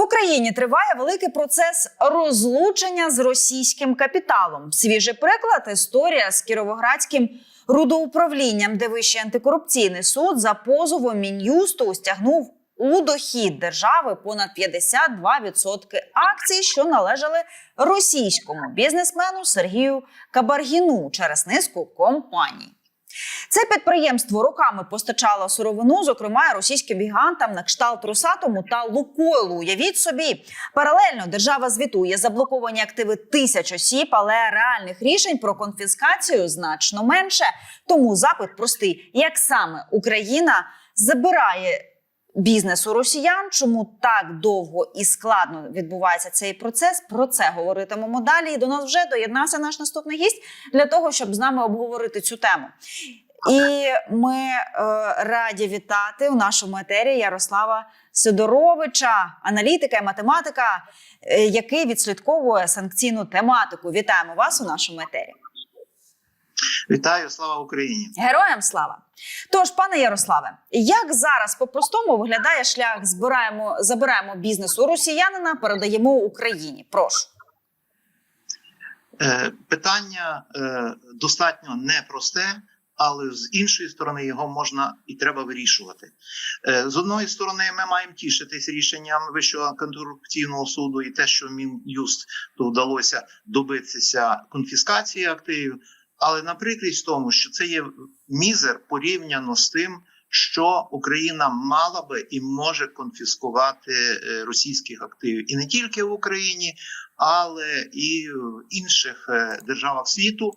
В Україні триває великий процес розлучення з російським капіталом. Свіжий приклад історія з кіровоградським рудоуправлінням, де Вищий антикорупційний суд за позовом мін'юсту стягнув у дохід держави понад 52% акцій, що належали російському бізнесмену Сергію Кабаргіну через низку компаній. Це підприємство роками постачало сировину, зокрема російським гігантам на кшталт Росатому та Лукойлу. Уявіть собі, паралельно держава звітує заблоковані активи тисяч осіб, але реальних рішень про конфіскацію значно менше. Тому запит простий: як саме Україна забирає бізнес у росіян, чому так довго і складно відбувається цей процес? Про це говоритимемо далі. І до нас вже доєднався наш наступний гість для того, щоб з нами обговорити цю тему. І ми е, раді вітати у нашому етері Ярослава Сидоровича, аналітика і математика, е, який відслідковує санкційну тематику. Вітаємо вас у нашому етері. Вітаю, слава Україні! Героям слава! Тож, пане Ярославе, як зараз по-простому виглядає шлях збираємо, забираємо бізнес у росіянина, передаємо Україні? Прошу. Е, питання е, достатньо непросте, але з іншої сторони його можна і треба вирішувати. Е, з одної сторони, ми маємо тішитись рішенням Вищого антикорупційного суду і те, що Мін'юст то вдалося добитися конфіскації активів. Але на прикрість тому, що це є мізер порівняно з тим, що Україна мала би і може конфіскувати е, російських активів, і не тільки в Україні, але і в інших е, державах світу.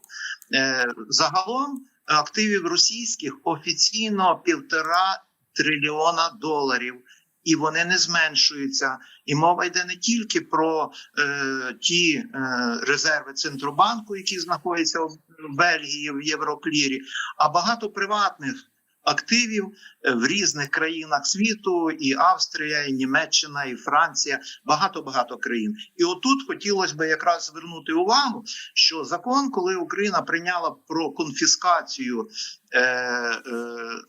Е, Загалом активів російських офіційно півтора трильйона доларів. І вони не зменшуються, і мова йде не тільки про е, ті е, резерви центробанку, які знаходяться в Бельгії в Євроклірі, а багато приватних активів в різних країнах світу: і Австрія, і Німеччина, і Франція, багато багато країн. І отут хотілося б якраз звернути увагу, що закон, коли Україна прийняла про конфіскацію е, е,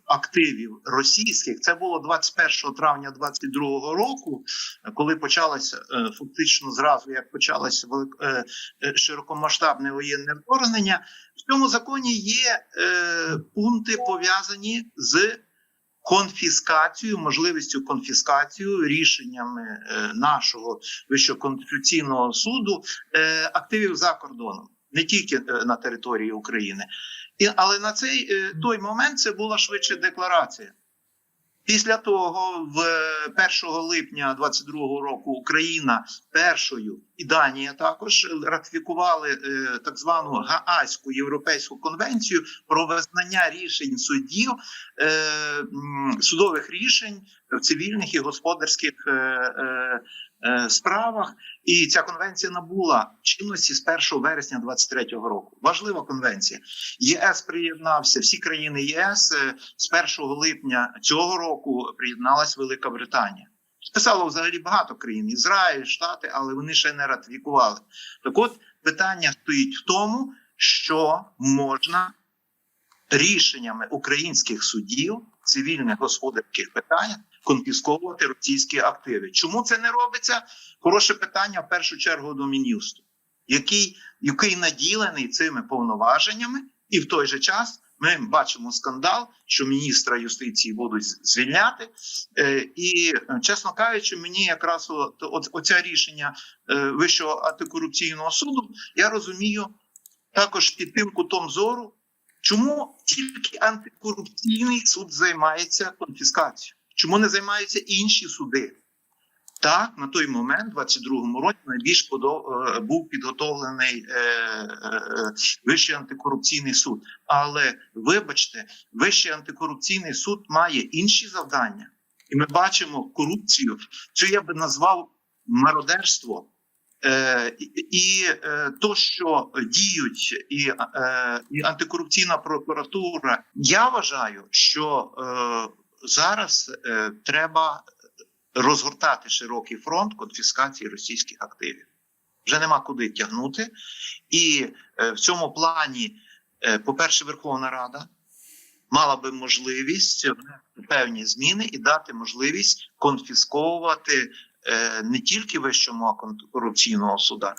активів російських, це було 21 травня 2022 року, коли почалося е, фактично зразу, як почалося е, широкомасштабне воєнне вторгнення. В цьому законі є пункти пов'язані з конфіскацією, можливістю конфіскацією рішеннями нашого вищого конституційного суду активів за кордоном, не тільки на території України, і але на цей е, той момент це була швидше декларація. Після того, в 1 липня 22 року, Україна першою і Данія також ратифікували е, так звану Гаазьку європейську конвенцію про визнання рішень суддів е, судових рішень в цивільних і господарських е, е, е, справах. І ця конвенція набула чинності з 1 вересня 23 року. Важлива конвенція. ЄС приєднався. Всі країни ЄС е, з 1 липня цього року приєдналась Велика Британія. Писало взагалі багато країн: Ізраїль, Штати, але вони ще не ратифікували. Так, от питання стоїть в тому, що можна рішеннями українських судів цивільних господарських питань конфісковувати російські активи. Чому це не робиться? Хороше питання в першу чергу до Мін'юсту, який, який наділений цими повноваженнями, і в той же час ми бачимо скандал, що міністра юстиції будуть звільняти. Е, і, чесно кажучи, мені якраз от, от, оця рішення е, Вищого антикорупційного суду я розумію також під тим кутом зору, чому тільки антикорупційний суд займається конфіскацією. Чому не займаються інші суди? Так, на той момент, в 22-му році, найбільш подо... е, був підготовлений е, е, Вищий антикорупційний суд. Але вибачте, Вищий антикорупційний суд має інші завдання, і ми бачимо корупцію, що я би назвав мародерство. Е, і е, то, що діють, і, е, і антикорупційна прокуратура, я вважаю, що е, зараз е, треба розгортати широкий фронт конфіскації російських активів. Вже нема куди тягнути, і е, в цьому плані, е, по-перше, Верховна Рада мала би можливість певні зміни і дати можливість конфісковувати е, не тільки Вищого антикорупційного суда,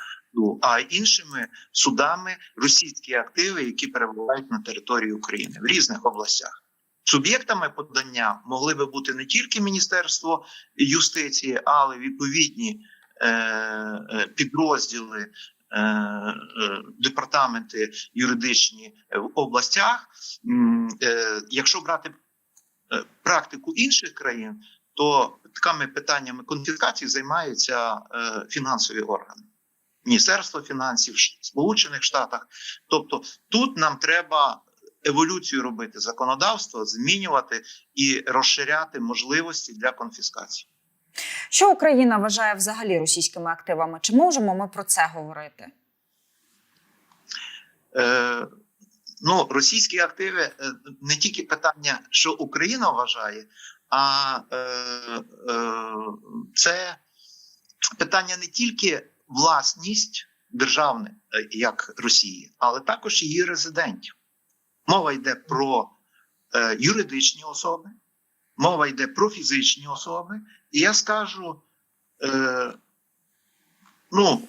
а іншими судами російські активи, які перебувають на території України в різних областях. Суб'єктами подання могли би бути не тільки Міністерство юстиції, але відповідні е, е, підрозділи, е, е, департаменти юридичні в областях. Е, Якщо брати е, практику інших країн, то такими питаннями конфіскації займаються е, фінансові органи. Міністерство фінансів Сполучених Штатах. Тобто тут нам треба еволюцію робити законодавство, змінювати і розширяти можливості для конфіскації. Що Україна вважає взагалі російськими активами? Чи можемо ми про це говорити? Е, ну, російські активи е, не тільки питання, що Україна вважає, а е, е, це питання не тільки власність державне, е, як Росії, але також її резидентів. Мова йде про е, юридичні особи, мова йде про фізичні особи. І я скажу, е, ну,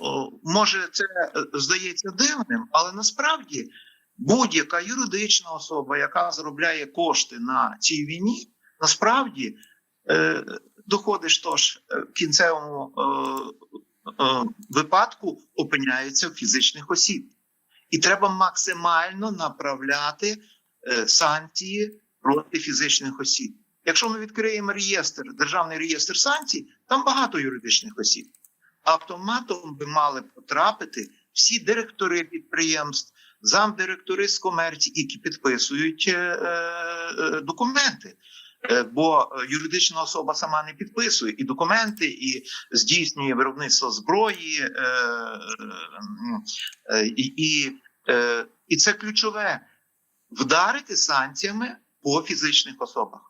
може, це е, здається дивним, але насправді будь-яка юридична особа, яка заробляє кошти на цій війні, насправді е, доходиш тож е, в кінцевому е, е, випадку опиняється в фізичних осіб. І треба максимально направляти е, санкції проти фізичних осіб. Якщо ми відкриємо реєстр, державний реєстр санкцій, там багато юридичних осіб. Автоматом би мали потрапити всі директори підприємств, замдиректори з комерції, які підписують е, е, документи. Е, Бо юридична особа сама не підписує і документи, і здійснює виробництво зброї, е, е, і, і, е, і це ключове вдарити санкціями по фізичних особах.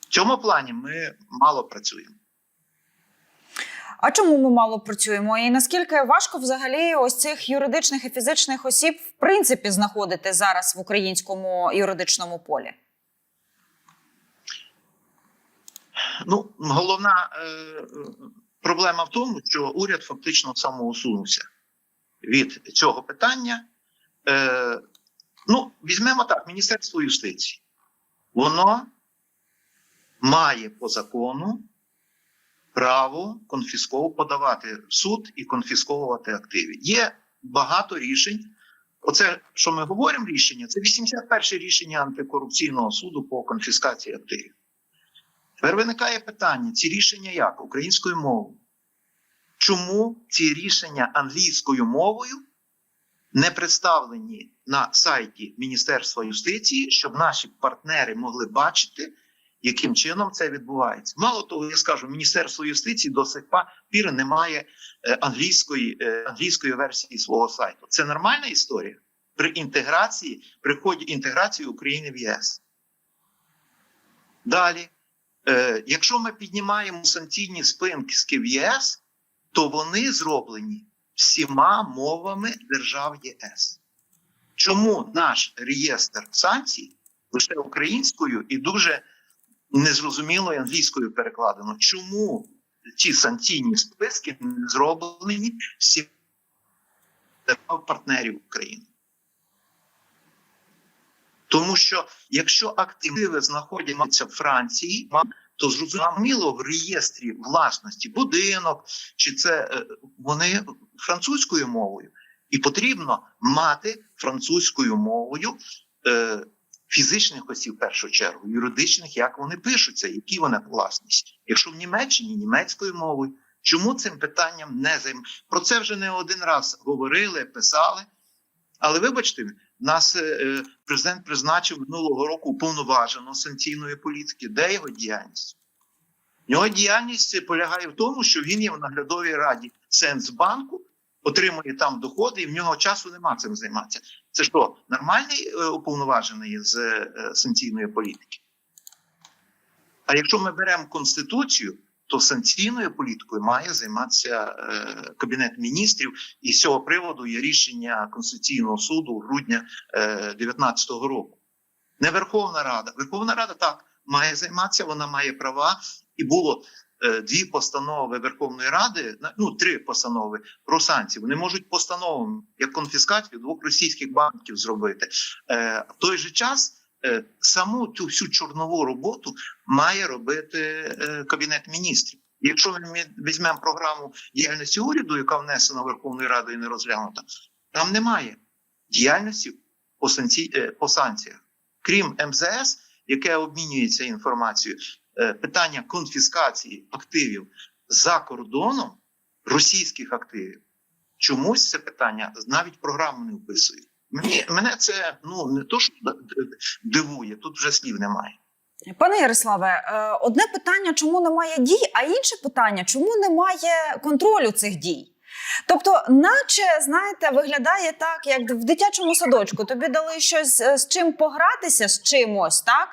В цьому плані ми мало працюємо. А чому ми мало працюємо? І наскільки важко взагалі ось цих юридичних і фізичних осіб в принципі знаходити зараз в українському юридичному полі? Ну, головна е, проблема в тому, що уряд фактично самоусунувся від цього питання. Е, ну, візьмемо так: Міністерство юстиції. Воно має по закону право конфісково подавати в суд і конфісковувати активи. Є багато рішень. Оце, що ми говоримо, рішення, це 81 рішення антикорупційного суду по конфіскації активів. Тепер виникає питання: ці рішення як українською мовою? Чому ці рішення англійською мовою не представлені на сайті Міністерства юстиції, щоб наші партнери могли бачити, яким чином це відбувається? Мало того, я скажу, Міністерство юстиції до сих пір не має е, англійської, е, англійської версії свого сайту. Це нормальна історія при інтеграції, при ході інтеграції України в ЄС. Далі. Е, якщо ми піднімаємо санкційні списки в ЄС, то вони зроблені всіма мовами держав ЄС. Чому наш реєстр санкцій лише українською і дуже незрозумілою англійською перекладено? Чому ці санкційні списки не зроблені всіма партнерів України? Тому що якщо активи знаходяться в Франції, то зрозуміло в реєстрі власності будинок, чи це е, вони французькою мовою, і потрібно мати французькою мовою е, фізичних осіб в першу чергу, юридичних, як вони пишуться, які вони власність. Якщо в Німеччині німецькою мовою, чому цим питанням не займ... Про це вже не один раз говорили, писали. Але вибачте, нас е, президент призначив минулого року уповноваженого санкційної політики. Де його діяльність? Його діяльність полягає в тому, що він є в наглядовій раді Сенсбанку, отримує там доходи, і в нього часу нема цим займатися. Це що, нормальний е, уповноважений з е, санкційної політики? А якщо ми беремо Конституцію, то санкційною політикою має займатися е, Кабінет міністрів, і з цього приводу є рішення Конституційного суду грудня 2019 року. Не Верховна Рада. Верховна Рада так має займатися, вона має права, і було е, дві постанови Верховної Ради, ну три постанови про санкції. Вони можуть постановами як конфіскацію двох російських банків зробити. Е, В той же час е, саму цю всю чорнову роботу має робити е, кабінет міністрів. Якщо ми візьмемо програму діяльності уряду, яка внесена Верховною Радою і не розглянута, там немає діяльності по, е, санкціях, крім МЗС, яке обмінюється інформацією, е, питання конфіскації активів за кордоном російських активів. Чомусь це питання навіть програму не вписує. Мені мене це ну не то, що дивує, тут вже слів немає. Пане Ярославе, е, одне питання, чому немає дій, а інше питання, чому немає контролю цих дій? Тобто, наче знаєте, виглядає так, як в дитячому садочку. Тобі дали щось е, з чим погратися з чимось, так?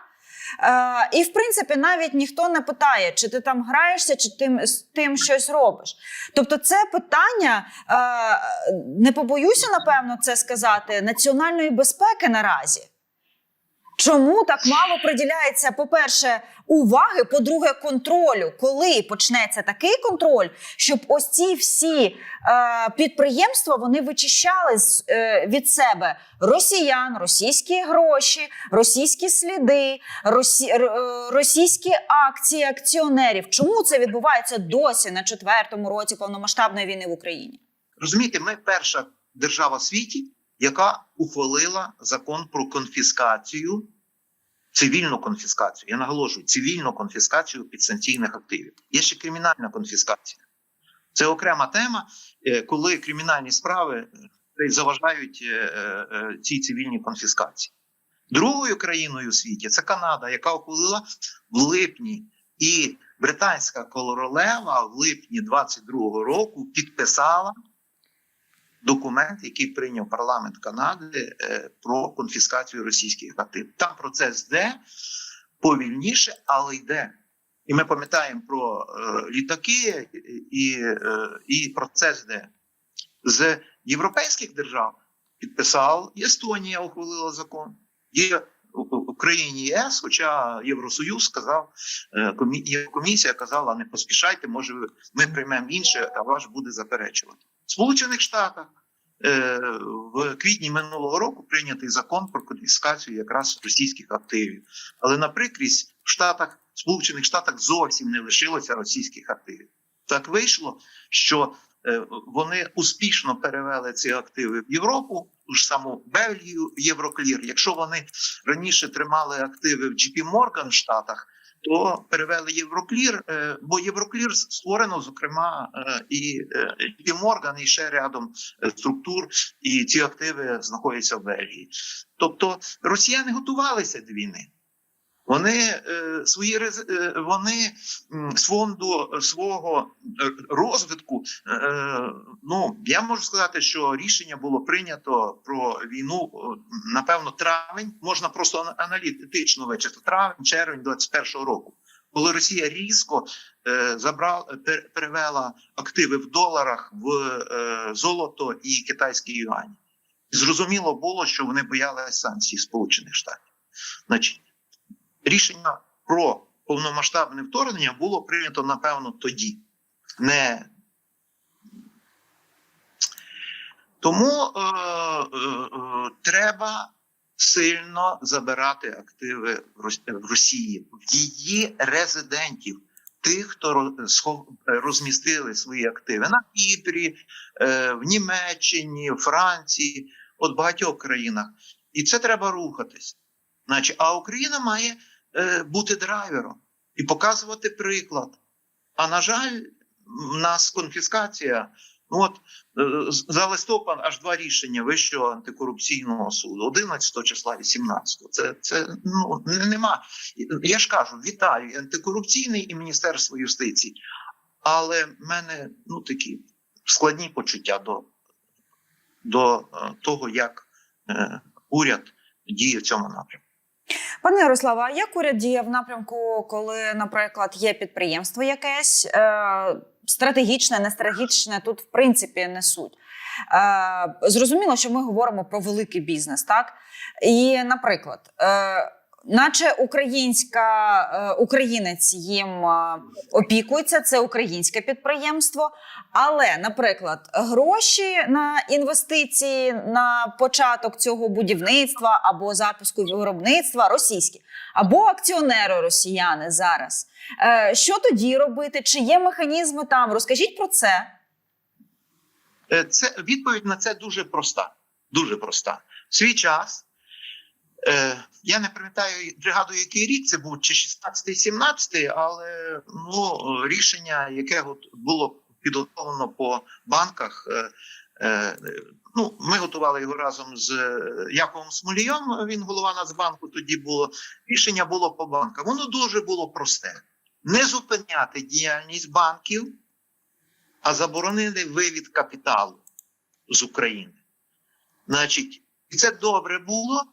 Е, і в принципі навіть ніхто не питає, чи ти там граєшся, чи тим з тим щось робиш. Тобто, це питання, е, не побоюся, напевно, це сказати, національної безпеки наразі. Чому так мало приділяється, по-перше, уваги, по-друге, контролю, коли почнеться такий контроль, щоб ось ці всі е, підприємства вони вичищали з, е, від себе росіян, російські гроші, російські сліди, росі, е, російські акції акціонерів. Чому це відбувається досі на четвертому році повномасштабної війни в Україні? Розумієте, ми перша держава світі, яка ухвалила закон про конфіскацію, цивільну конфіскацію. Я наголошую, цивільну конфіскацію підсанкційних активів. Є ще кримінальна конфіскація. Це окрема тема, е, коли кримінальні справи е, заважають е, цій цивільній конфіскації. Другою країною у світі це Канада, яка ухвалила в липні і британська королева в липні 22-го року підписала документ, який прийняв парламент Канади е, про конфіскацію російських активів. Там процес йде повільніше, але йде. І ми пам'ятаємо про е, літаки, і, е, і процес йде. З європейських держав підписав Естонія, ухвалила закон. Є Україні ЄС, хоча Євросоюз сказав, е, комі- Єврокомісія казала, не поспішайте, може ми приймемо інше, а ваш буде заперечувати. Сполучених Штатах е, в квітні минулого року прийнятий закон про конфіскацію якраз російських активів. Але на прикрість в Штатах, Сполучених Штатах зовсім не лишилося російських активів. Так вийшло, що е, вони успішно перевели ці активи в Європу, ту ж саму Бельгію, Євроклір. Якщо вони раніше тримали активи в JP Morgan в Штатах, то перевели Євроклір, е, бо Євроклір створено, зокрема, е, і е, JP і ще рядом структур, і ці активи знаходяться в Бельгії. Тобто росіяни готувалися до війни. Вони е, свої е, вони з фонду е, свого розвитку. Ну я можу сказати, що рішення було прийнято про війну. Напевно, травень можна просто аналітично вичити травень, червень 21-го року, коли Росія різко забрала перевела активи в доларах в золото і китайські юані. Зрозуміло було, що вони боялися санкцій Сполучених Штатів. Значить, рішення про повномасштабне вторгнення було прийнято, напевно, тоді. Не тому е, е, е, треба сильно забирати активи в Росії, в її резидентів, тих, хто роз- розмістили свої активи на Кіпрі, е, в Німеччині, Франції, от багатьох країнах. І це треба рухатись. Значить, а Україна має е, бути драйвером і показувати приклад. А на жаль, в нас конфіскація. Ну от е, за листопад аж два рішення Вищого антикорупційного суду, 11 числа і 17. Це, це ну нема. Я ж кажу, вітаю антикорупційний і Міністерство юстиції. Але в мене ну такі складні почуття до, до е, того, як е, уряд діє в цьому напрямку. Пане Ярославе, а як уряд діє в напрямку, коли, наприклад, є підприємство якесь е, стратегічне, не стратегічне, тут в принципі не суть. Е, зрозуміло, що ми говоримо про великий бізнес, так? І, наприклад, е, наче українська е, українець їм е, опікується, це українське підприємство. Але, наприклад, гроші на інвестиції на початок цього будівництва або запуску виробництва російські, або акціонери росіяни зараз. Е, Що тоді робити? Чи є механізми там? Розкажіть про це. Це відповідь на це дуже проста. Дуже проста. В свій час. Е, я не пам'ятаю бригаду, який рік це був, чи 16-й, 17-й, але ну, рішення, яке було підготовлено по банках. Е, е, ну, ми готували його разом з е, Яковом Смолійом. Він голова Нацбанку. Тоді було рішення було по банках. Воно дуже було просте: не зупиняти діяльність банків, а заборонити вивід капіталу з України. Значить, і це добре було.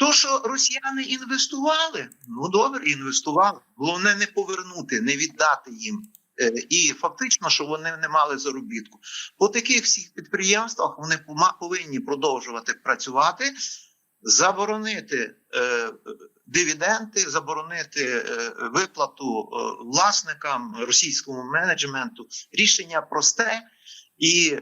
То, що росіяни інвестували, ну добре, інвестували. Головне не повернути, не віддати їм. Е, І фактично, що вони не мали заробітку. По таких всіх підприємствах вони повинні продовжувати працювати, заборонити е, дивіденди, заборонити е, виплату е, власникам російському менеджменту. Рішення просте і,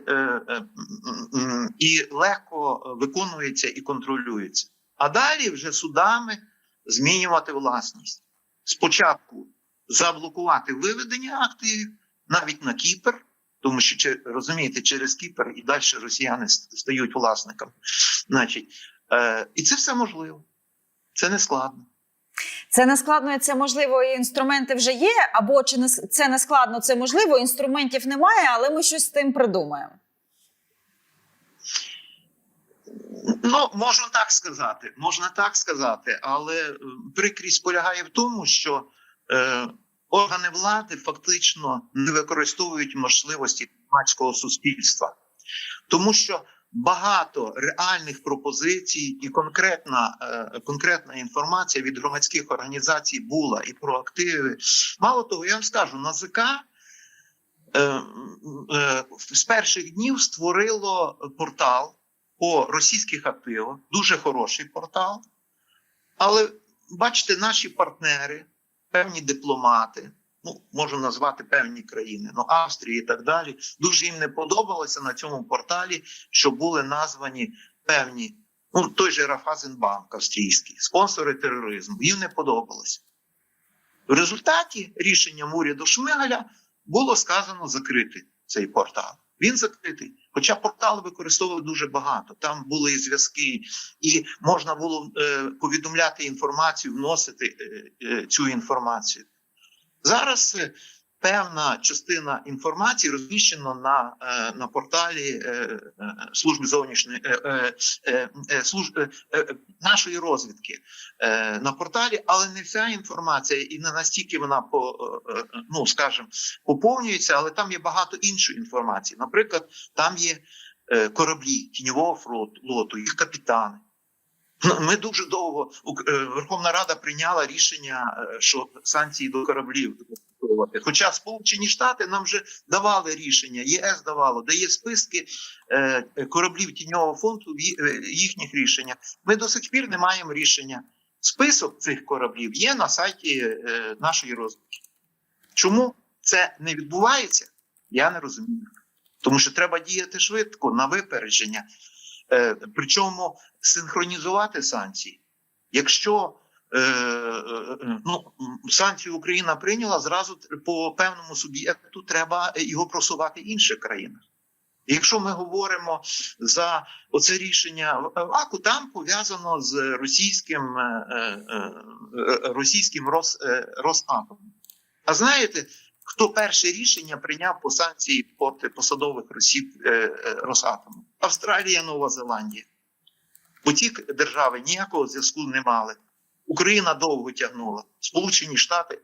і легко виконується і контролюється. А далі вже судами змінювати власність. Спочатку заблокувати виведення активів навіть на Кіпр, тому що розумієте, через Кіпр і далі росіяни стають власниками. Значить, е, і це все можливо. Це не складно. Це не складно, і це можливо, і інструменти вже є, або чи не це не складно, це можливо, інструментів немає, але ми щось з тим придумаємо. Ну, можна так сказати, можна так сказати, але е, прикрість полягає в тому, що е, органи влади фактично не використовують можливості громадського суспільства, тому що багато реальних пропозицій і конкретна, е, конкретна інформація від громадських організацій була і про активи. Мало того, я вам скажу, НАЗК е, е, з перших днів створило портал по російських активах, дуже хороший портал. Але бачите, наші партнери, певні дипломати, ну можу назвати певні країни, ну Австрії і так далі, дуже їм не подобалося на цьому порталі, що були названі певні, ну той же Рафазенбанк австрійський, спонсори тероризму. Їм не подобалося. В результаті рішенням уряду Шмигаля було сказано закрити цей портал. Він закритий. Хоча портал використовував дуже багато. Там були зв'язки, і можна було е, повідомляти інформацію, вносити е, е, цю інформацію. Зараз е, певна частина інформації розміщена на, е, на порталі е, е, служби зовнішньої служб, е, нашої розвідки на порталі, але не вся інформація, і не настільки вона по ну скажімо, поповнюється, але там є багато іншої інформації. Наприклад, там є кораблі тіньового флоту, їх капітани. Ну, Ми дуже довго е, Верховна Рада прийняла рішення, е, що санкції до кораблів. Хоча Сполучені Штати нам вже давали рішення, ЄС давало, де є списки е, кораблів тіньового фонду в їхніх рішеннях. Ми до сих пір не маємо рішення. Список цих кораблів є на сайті нашої розвідки. Чому це не відбувається? Я не розумію. Тому що треба діяти швидко на випередження. Е, причому синхронізувати санкції. Якщо е, е, ну, м, санкції Україна прийняла, зразу по певному суб'єкту треба його просувати в інших країнах. Якщо ми говоримо за оце рішення АКУ, там пов'язано з російським, російським Рос, Росатомом. А знаєте, хто перше рішення прийняв по санкції проти посадових осіб е, е, Росатому? Австралія, Нова Зеландія. Бо ті держави ніякого зв'язку не мали. Україна довго тягнула. Сполучені Штати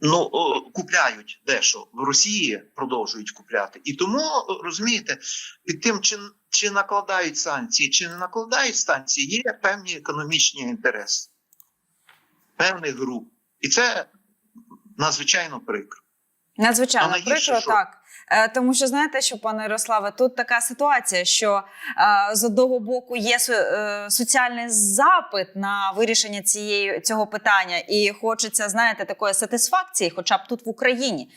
ну, купляють дещо в Росії, продовжують купляти. І тому розумієте, під тим, чи, чи накладають санкції, чи не накладають санкції, є певні економічні інтереси певних груп. І це надзвичайно прикро. Надзвичайно прикро, що? так. Е, Тому що знаєте, що пане Ярославе, тут така ситуація, що е, з одного боку є е, соціальний запит на вирішення цієї цього питання, і хочеться, знаєте, такої сатисфакції, хоча б тут в Україні.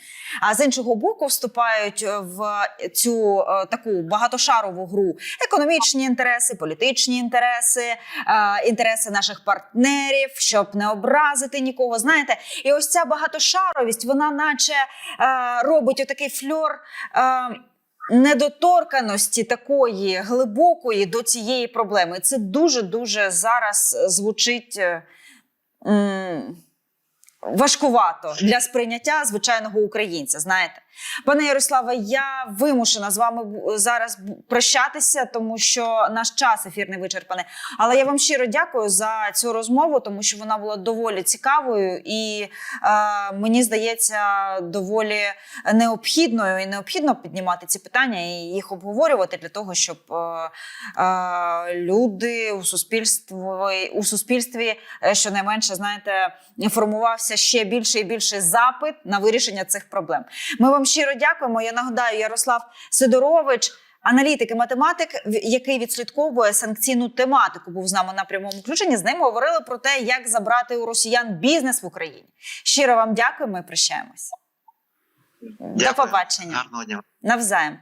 А з іншого боку, вступають в цю таку багатошарову гру економічні інтереси, політичні інтереси, інтереси наших партнерів, щоб не образити нікого. Знаєте, і ось ця багатошаровість, вона, наче робить отакий фльор. Недоторканості такої глибокої до цієї проблеми. Це дуже дуже зараз звучить е, важкувато для сприйняття звичайного українця. Знаєте, пане Ярославе, я вимушена з вами зараз прощатися, тому що наш час ефірний вичерпаний. Але я вам щиро дякую за цю розмову, тому що вона була доволі цікавою і е, мені здається доволі необхідною і необхідно піднімати ці питання і їх обговорювати для того, щоб е, е, люди у суспільстві у суспільстві е, щонайменше знаєте формувався ще більше і більше запит на вирішення цих проблем. Ми вам щиро дякуємо. Я нагадаю, Ярослав Сидорович. Аналітик і математик, який відслідковує санкційну тематику, був з нами на прямому включенні. З ним говорили про те, як забрати у росіян бізнес в Україні. Щиро вам дякуємо і прощаємось. До побачення. Гарного дня. Навзаєм.